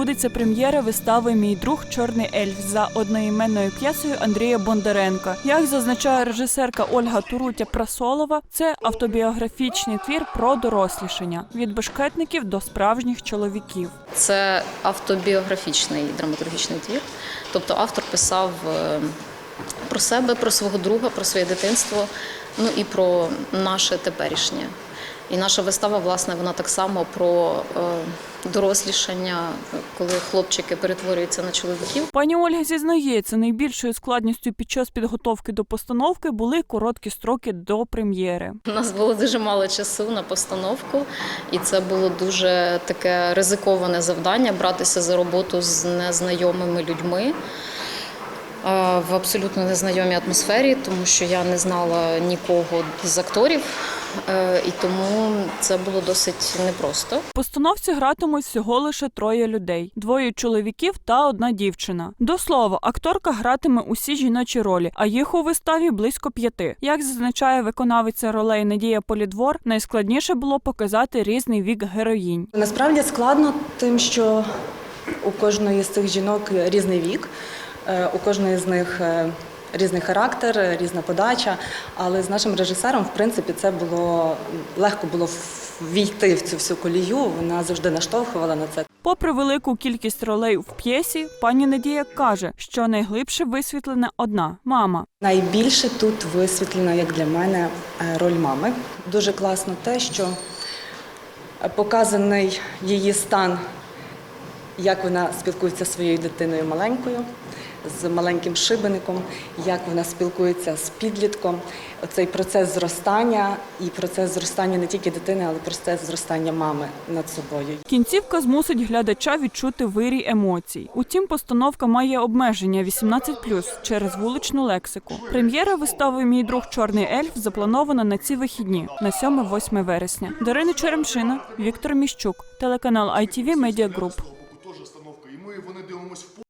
відбудеться прем'єра вистави Мій друг Чорний ельф за одноіменною п'єсою Андрія Бондаренка. Як зазначає режисерка Ольга Турутя Прасолова, це автобіографічний твір про дорослішання від бешкетників до справжніх чоловіків. Це автобіографічний драматургічний твір. Тобто автор писав е, про себе, про свого друга, про своє дитинство, ну і про наше теперішнє. І наша вистава, власне, вона так само про е, дорослішання, коли хлопчики перетворюються на чоловіків. Пані Ольга зізнається, найбільшою складністю під час підготовки до постановки були короткі строки до прем'єри. У нас було дуже мало часу на постановку, і це було дуже таке ризиковане завдання братися за роботу з незнайомими людьми е, в абсолютно незнайомій атмосфері, тому що я не знала нікого з акторів, і тому це було досить непросто. В постановці гратимуть всього лише троє людей: двоє чоловіків та одна дівчина. До слова, акторка гратиме усі жіночі ролі, а їх у виставі близько п'яти. Як зазначає виконавиця ролей Надія Полідвор, найскладніше було показати різний вік героїнь. Насправді складно тим, що у кожної з цих жінок різний вік, е, у кожної з них е, різний характер, різна подача. Але з нашим режисером, в принципі, це було легко було війти в цю всю колію. Вона завжди наштовхувала на це. Попри велику кількість ролей в п'єсі, пані Надія каже, що найглибше висвітлена одна мама. Найбільше тут висвітлена, як для мене, е, роль мами. Дуже класно те, що показаний її стан, як вона спілкується зі своєю дитиною маленькою, з маленьким шибеником, як вона спілкується з підлітком. Оцей процес зростання і процес зростання не тільки дитини, але процес зростання мами над собою. Кінцівка змусить глядача відчути вирій емоцій. Утім, постановка має обмеження 18+, через вуличну лексику. Прем'єра вистави Мій друг Чорний ельф запланована на ці вихідні на 7-8 вересня. Дарина Черемшина, Віктор Міщук, телеканал ITV Media Group. Ми вони дивимося в